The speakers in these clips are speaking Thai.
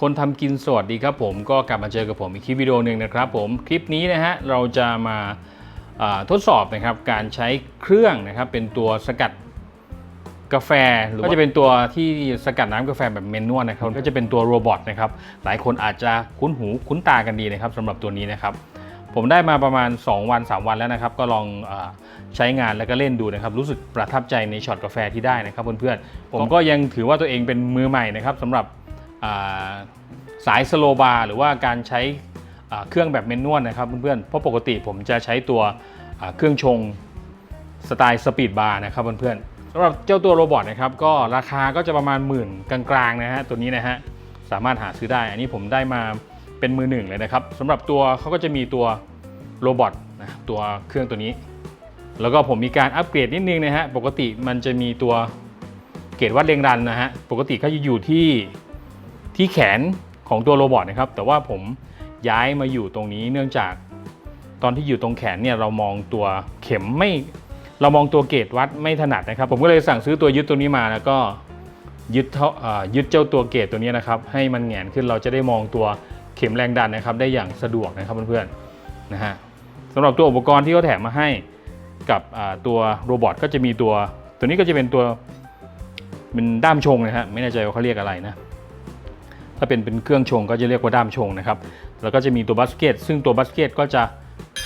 คนทำกินสวัสดีครับผมก็กลับมาเจอกับผมอีกคลิปวิดีโอหนึ่งนะครับผมคลิปนี้นะฮะเราจะมาาทดสอบนะครับการใช้เครื่องนะครับเป็นตัวสกัดกาแฟหรือว่าจะเป็นตัวที่สกัดน้ำกาแฟแบบเมนนวลนะครับก็จะเป็นตัวโรบอทนะครับหลายคนอาจจะคุ้นหูคุ้นตากันดีนะครับสำหรับตัวนี้นะครับผมได้มาประมาณ 2 วัน 3 วันแล้วนะครับ ก็ลองอใช้งานแล้วก็เล่นดูนะครับ รู้สึกประทับใจในช็อตกาแฟที่ได้นะครับเพื่อนๆผมก็ยังถือว่าตัวเองเป็นมือใหม่นะครับสำหรับ สายสโลบาร์หรือว่าการใช้เครื่องแบบเมนนวลนะครับเพื่อนๆ เพราะปกติผมจะใช้ตัวเครื่องชงสไตล์สปีดบาร์นะครับเพื่อนๆสำหรับเจ้าตัวโรบอทนะครับก็ราคาก็จะประมาณหมื่นกลางๆนะฮะตัวนี้นะฮะสามารถหาซื้อได้ อันนี้ผมได้มาเป็นมือหนึ่งเลยนะครับสำหรับตัวเขาก็จะมีตัวโรบอทนะตัวเครื่องตัวนี้ แล้วก็ผมมีการอัปเกรดนิดนึงนะฮะปกติมันจะมีตัวเกจวัดแรงดันนะฮะปกติเขาจะอยู่ที่ที่แขน ของตัวโรบอทนะครับ แต่ว่าผมย้ายมาอยู่ตรงนี้เนื่องจากตอนที่อยู่ตรงแขนเนี่ยเรามองตัวเข็มไม่เรามองตัวเกจวัดไม่ถนัดนะครับ ผมก็เลยสั่งซื้อตัวยึดตัวนี้มาแล้วก็ยึดเท่ายึดเจ้าตัวเกจตัวนี้นะครับ ให้มันแงนขึ้นเราจะได้มองตัวเข็มแรงดันนะครับ ได้อย่างสะดวกนะครับเพื่อนๆนะฮะสำหรับตัวอุปกรณ์ที่เขาแถมมาให้กับตัวโรบอทก็จะมีตัว ตัวนี้ก็จะเป็นตัวเป็นด้ามชงนะฮะไม่แน่ใจว่าเขาเรียกอะไรนะ ถ้าเป็นเป็นเครื่องชงก็จะเรียกว่าด้ามชงนะครับ แล้วก็จะมีตัวบัสเกต ซึ่งตัวบัสเกตก็จะ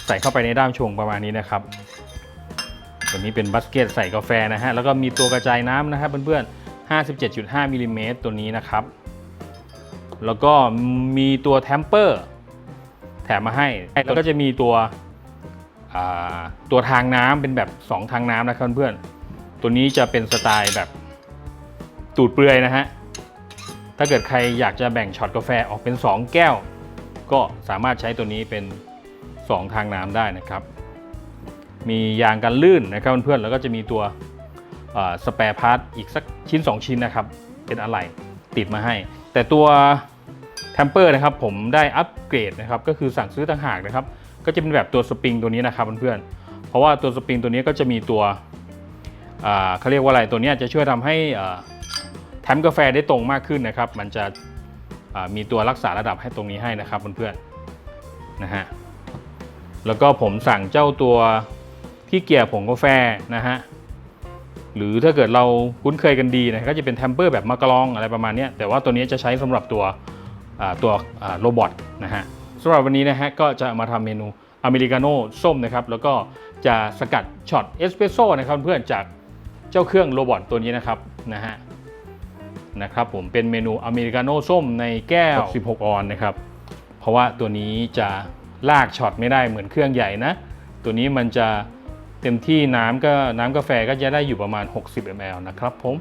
ใส่เข้าไปในด้ามชงประมาณนี้นะครับ ตัวนี้เป็นบัสเกตใส่กาแฟนะฮะ แล้วก็มีตัวกระจายน้ำนะครับเพื่อนๆ 57.5มิลลิเมตรตัวนี้นะครับ แล้วก็มีตัวแทมเปอร์แถมมาให้ แล้วก็จะมีตัวตัวทางน้ำเป็นแบบ 2 ทางน้ำนะครับเพื่อนๆตัวนี้จะเป็นสไตล์แบบตูดเปลือยนะฮะ ถ้าเกิดใครอยากจะแบ่งช็อตกาแฟออกเป็น 2 แก้ว ก็สามารถใช้ตัวนี้เป็น 2 ทางน้ำได้นะครับ มียางกันลื่นนะครับเพื่อนๆแล้วก็จะมีตัวสเปรพาร์ทอีกสักชิ้น 2 ชิ้นนะครับ เป็นอะไหล่ติดมาให้ แต่ตัวแทมเปอร์นะครับผมได้อัปเกรดนะครับก็คือสั่งซื้อต่างหากนะครับ ก็จะเป็นแบบตัวสปริงตัวนี้นะครับเพื่อนๆเพราะว่าตัวสปริงตัวนี้ก็จะมีตัวเขาเรียกว่าอะไรตัวนี้จะช่วยทำให้ อ่าแทมกาแฟได้ตรงมากขึ้นนะครับ มันจะมีตัวรักษาระดับให้ตรงนี้ให้นะครับเพื่อนๆนะฮะแล้วก็ผมสั่งเจ้าตัวที่เกี่ยผงกาแฟนะฮะหรือถ้าเกิดเราคุ้นเคยกันดีนะก็จะเป็นแทมเปอร์แบบมากรองอะไรประมาณนี้แต่ว่าตัวนี้จะใช้สำหรับตัวตัวโรบอทนะฮะสำหรับวันนี้นะฮะก็จะมาทำเมนูอเมริกาโน่ส้มนะครับแล้วก็จะสกัดช็อตเอสเปรสโซ่นะครับเพื่อนจากเจ้าเครื่องโรบอทตัวนี้นะครับนะฮะ นะครับผมเป็นเมนูอเมริกาโน่ส้มในแก้ว 16 ออนนะครับ เพราะว่าตัวนี้จะลากช็อตไม่ได้เหมือนเครื่องใหญ่นะ ตัวนี้มันจะเต็มที่น้ำก็น้ำกาแฟก็จะได้อยู่ประมาณ 60 ml นะครับผม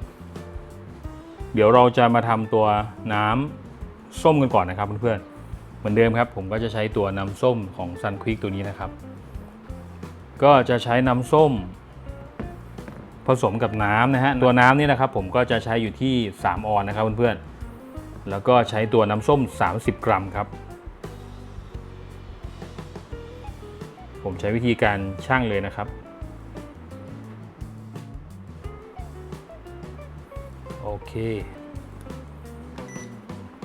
เดี๋ยวเราจะมาทำตัวน้ำส้มกันก่อนนะครับเพื่อนๆ เหมือนเดิมครับ ผมก็จะใช้ตัวน้ำส้มของ Sun Quick ตัวนี้นะครับ ก็จะใช้น้ำส้ม ผสมกับน้ำนะฮะตัวน้ำนี่นะครับผมก็จะใช้อยู่ที่ 3 ออนนะครับเพื่อนๆแล้วก็ใช้ตัวน้ำส้ม 30 กรัมครับ ผมใช้วิธีการชั่งเลยนะครับ โอเค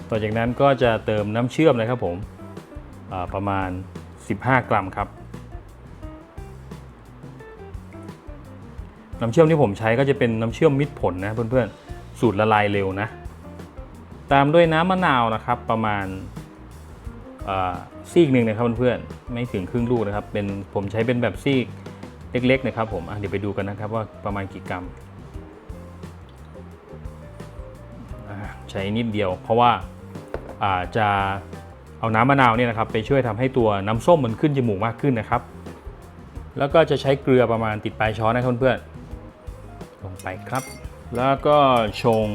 ต่อจากนั้นก็จะเติมน้ำเชื่อมนะครับผมประมาณ 15 กรัมครับ น้ำเชื่อมที่ผมใช้ก็จะเป็นน้ำเชื่อมมิตรผลนะเพื่อนๆ สูตรละลายเร็วนะ ตามด้วยน้ำมะนาวนะครับ ประมาณซีกหนึ่งนะครับเพื่อนๆ ไม่ถึงครึ่งลูกนะครับ เป็นผมใช้เป็นแบบซีกเล็กๆนะครับผมเดี๋ยวไปดูกันนะครับว่าประมาณกี่กรัมใช้นิดเดียว เพราะว่าาจะเอาน้ำมะนาวเนี่ยนะครับไปช่วยทำให้ตัวน้ำส้มมันขึ้นจมูกมากขึ้นนะครับ แล้วก็จะใช้เกลือประมาณติดปลายช้อนนะครับเพื่อนๆ ไปครับ แล้วก็ชง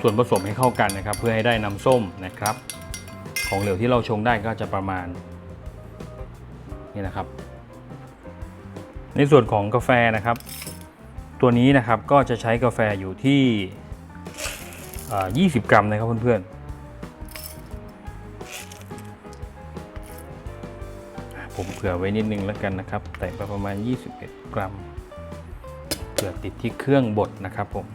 ส่วนผสมให้เข้ากันนะครับ เพื่อให้ได้น้ำส้มนะครับ ของเหลวที่เราชงได้ก็จะประมาณนี่นะครับ ในส่วนของกาแฟนะครับ ตัวนี้นะครับก็จะใช้กาแฟอยู่ที่ 20 กรัมนะครับเพื่อนๆผมเผื่อไว้นิดนึงแล้วกันนะครับใส่ประมาณ 21 กรัม เผื่อติดที่เครื่องบดนะครับผม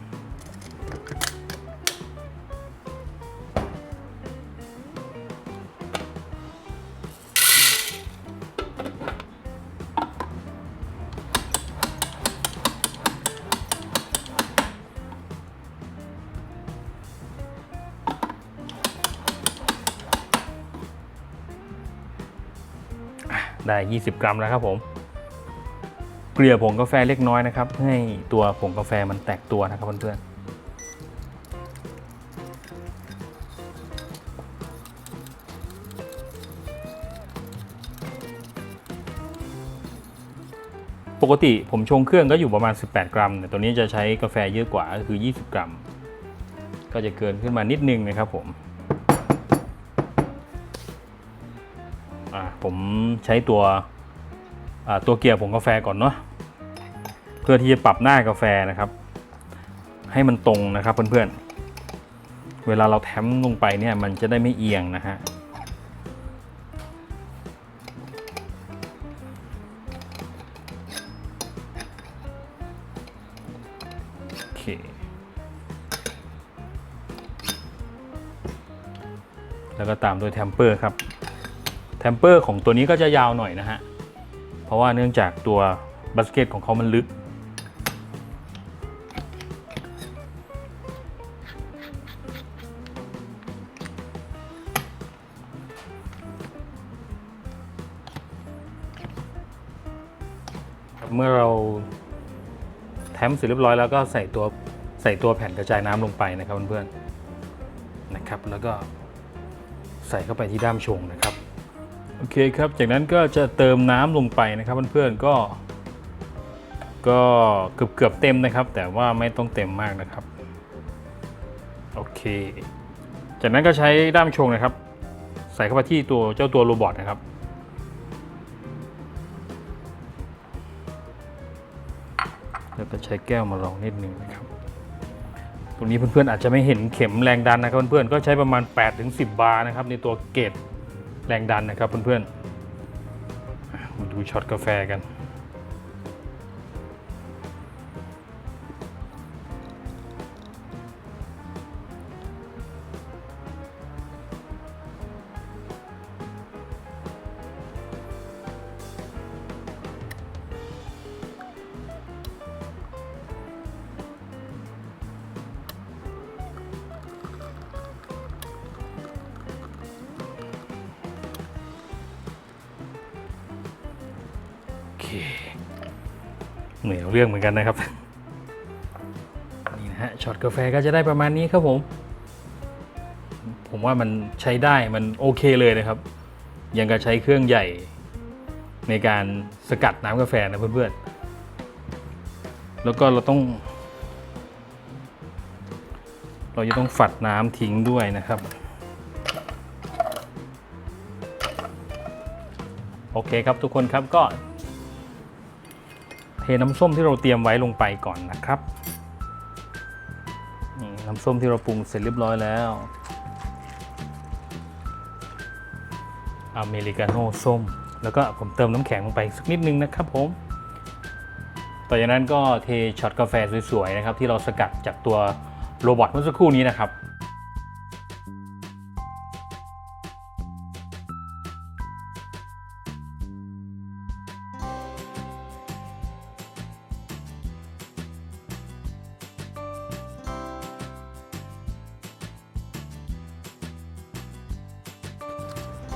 ได้ 20 กรัมแล้วครับผม เกลี่ยผงกาแฟเล็กน้อยนะครับ ให้ตัวผงกาแฟมันแตกตัวนะครับเพื่อนๆปกติผมชงเครื่องก็อยู่ประมาณ 18 กรัมแต่ตัวนี้จะใช้กาแฟเยอะกว่าก็คือ 20 กรัม ก็จะเกินขึ้นมานิดนึงนะครับผมอ่าผมใช้ตัว ตัวเกียร์ผงกาแฟก่อนเนาะเพื่อที่จะปรับหน้ากาแฟนะครับ ให้มันตรงนะครับเพื่อนๆ เวลาเราแทมลงไปเนี่ยมันจะได้ไม่เอียงนะฮะโอเคแล้วก็ตามด้วยแทมเปอร์ครับแทมเปอร์ของตัวนี้ก็จะยาวหน่อยนะฮะ เพราะว่าเนื่องจากตัวบัสเกตของเขามันลึก เมื่อเราแทมเสร็จเรียบร้อยแล้วก็ใส่ตัวใส่ตัวแผ่นกระจายน้ำลงไปนะครับเพื่อนๆนะครับ แล้วก็ใส่เข้าไปที่ด้ามชงนะครับ อเคครับ จากนั้นก็จะเติมน้ำลงไปนะครับเพื่อนๆก็ ก็เกือบเกือบๆเต็มนะครับ แต่ว่าไม่ต้องเต็มมากนะครับ โอเค จากนั้นก็ใช้ด้ามชงนะครับ ใส่เข้าไปที่ตัวเจ้าตัวโรบอทนะครับแล้วก็ใช้แก้วมารองนิดนึงนะครับ ตรงนี้เพื่อนๆอาจจะไม่เห็นเข็มแรงดันนะครับเพื่อนๆก็ใช้ประมาณ 8-10 บาร์นะครับในตัวเกจ แรงดันนะครับเพื่อนๆมาดูช็อตกาแฟกัน เคเหนื่อยเอาเรื่องเหมือนกันนะครับ นี่นะฮะช็อตกาแฟก็จะได้ประมาณนี้ครับผม ผมว่ามันใช้ได้มันโอเคเลยนะครับ ยังกับใช้เครื่องใหญ่ในการสกัดน้ำกาแฟนะเพื่อนๆ แล้วก็เราต้อง เราจะต้องฝัดน้ำทิ้งด้วยนะครับ โอเคครับทุกคนครับก็ เทน้ำส้มที่เราเตรียมไว้ลงไปก่อนนะครับน้ำส้มที่เราปรุงเสร็จเรียบร้อยแล้วอเมริกาโน่ส้ม แล้วก็ผมเติมน้ำแข็งลงไปสักนิดนึงนะครับผม ต่อจากนั้นก็เทช็อตกาแฟสวยๆนะครับ ที่เราสกัดจากตัวโรบอทเมื่อสักครู่นี้นะครับ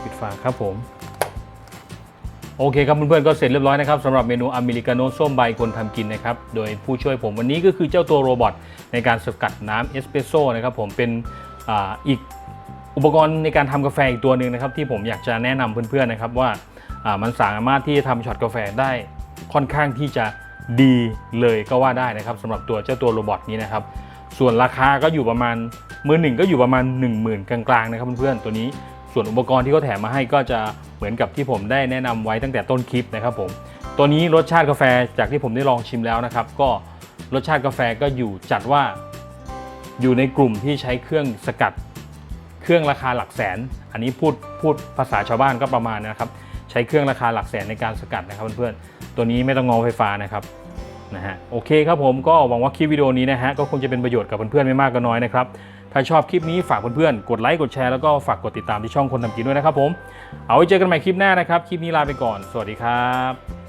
ปิดฝาครับผม โอเคครับเพื่อนๆก็เสร็จเรียบร้อยนะครับสำหรับเมนูอเมริกาโน่ส้มใบคนทำกินนะครับ โดยผู้ช่วยผมวันนี้ก็คือเจ้าตัวโรบอทในการสกัดน้ำเอสเปรสโซ่นะครับผมเป็นออีกอุปกรณ์ในการทำกาแฟอีกตัวหนึ่งนะครับที่ผมอยากจะแนะนำเพื่อนๆนะครับว่าอ่ามันสามารถที่จะทำช็อตกาแฟได้ค่อนข้างที่จะดีเลยก็ว่าได้นะครับสำหรับตัวเจ้าตัวโรบอทนี้นะครับ ส่วนราคาก็อยู่ประมาณมือหนึ่งก็อยู่ประมาณ 1 0,000 กลางๆนะครับเพื่อนๆตัวนี้ ส่วนอุปกรณ์ที่เขาแถมมาให้ก็จะเหมือนกับที่ผมได้แนะนำไว้ตั้งแต่ต้นคลิปนะครับผมตัวนี้รสชาติกาแฟจากที่ผมได้ลองชิมแล้วนะครับ ก็รสชาติกาแฟก็อยู่จัดว่าอยู่ในกลุ่มที่ใช้เครื่องสกัด เครื่องราคาหลักแสน อันนี้พูดพูดภาษาชาวบ้านก็ประมาณนะครับ ใช้เครื่องราคาหลักแสนในการสกัดนะครับเพื่อนๆตัวนี้ไม่ต้องงอไฟฟ้านะครับ นะฮะโอเคครับผมก็หวังว่าคลิปวิดีโอนี้นะฮะก็คงจะเป็นประโยชน์กับเพื่อนๆไม่มากก็น้อยนะครับถ้าชอบคลิปนี้ฝากเพื่อนๆกดไลค์กดแชร์แล้วก็ฝากกดติดตามที่ช่องคนทำกินด้วยนะครับผมเอาไว้เจอกันใหม่คลิปหน้านะครับ คลิปนี้ลาไปก่อน สวัสดีครับ